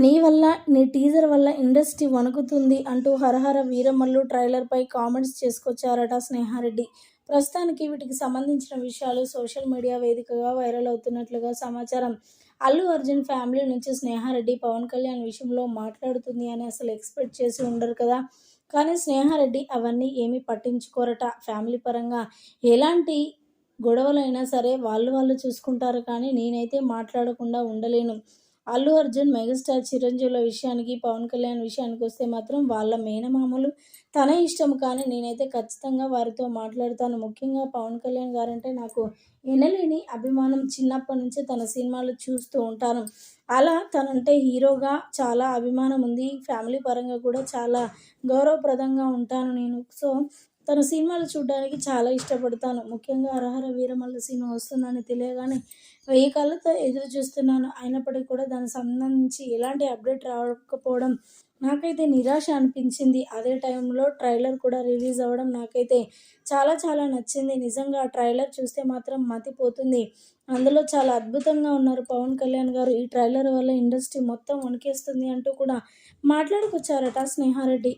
నీ వల్ల నీ టీజర్ వల్ల ఇండస్ట్రీ వణుకుతుంది అంటూ హరహర వీరమల్లు ట్రైలర్పై కామెంట్స్ చేసుకొచ్చారట స్నేహారెడ్డి. ప్రస్తుతానికి వీటికి సంబంధించిన విషయాలు సోషల్ మీడియా వేదికగా వైరల్ అవుతున్నట్లుగా సమాచారం. అల్లు అర్జున్ ఫ్యామిలీ నుంచి స్నేహారెడ్డి పవన్ కళ్యాణ్ విషయంలో మాట్లాడుతుంది అని అసలు ఎక్స్పెక్ట్ చేసి ఉండరు కదా. కానీ స్నేహారెడ్డి అవన్నీ ఏమీ పట్టించుకోరట. ఫ్యామిలీ పరంగా ఎలాంటి గొడవలైనా సరే వాళ్ళు వాళ్ళు చూసుకుంటారు కానీ నేనైతే మాట్లాడకుండా ఉండలేను. అల్లు అర్జున్ మెగాస్టార్ చిరంజీవుల విషయానికి పవన్ కళ్యాణ్ విషయానికి వస్తే మాత్రం వాళ్ళ మేనమామలు తన ఇష్టం. కానీ నేనైతే ఖచ్చితంగా వారితో మాట్లాడతాను. ముఖ్యంగా పవన్ కళ్యాణ్ గారంటే నాకు ఎనలేని అభిమానం చిన్నప్పటి నుంచి తన సినిమాలు చూస్తూ ఉంటాను. అలా తనంటే హీరోగా చాలా అభిమానం ఉంది. ఫ్యామిలీ పరంగా కూడా చాలా గౌరవప్రదంగా ఉంటాను నేను. సో తన సినిమాలు చూడడానికి చాలా ఇష్టపడతాను. ముఖ్యంగా అరహర వీరమల్ల సినిమా వస్తుందని తెలియగానే వెయ్యి కళ్ళతో ఎదురు చూస్తున్నాను. అయినప్పటికీ కూడా దానికి సంబంధించి ఎలాంటి అప్డేట్ రాకపోవడం నాకైతే నిరాశ అనిపించింది. అదే టైంలో ట్రైలర్ కూడా రిలీజ్ అవ్వడం నాకైతే చాలా చాలా నచ్చింది. నిజంగా ఆ ట్రైలర్ చూస్తే మాత్రం మతిపోతుంది. అందులో చాలా అద్భుతంగా ఉన్నారు పవన్ కళ్యాణ్ గారు. ఈ ట్రైలర్ వల్ల ఇండస్ట్రీ మొత్తం వణికేస్తుంది అంటూ కూడా మాట్లాడుకొచ్చారట స్నేహారెడ్డి.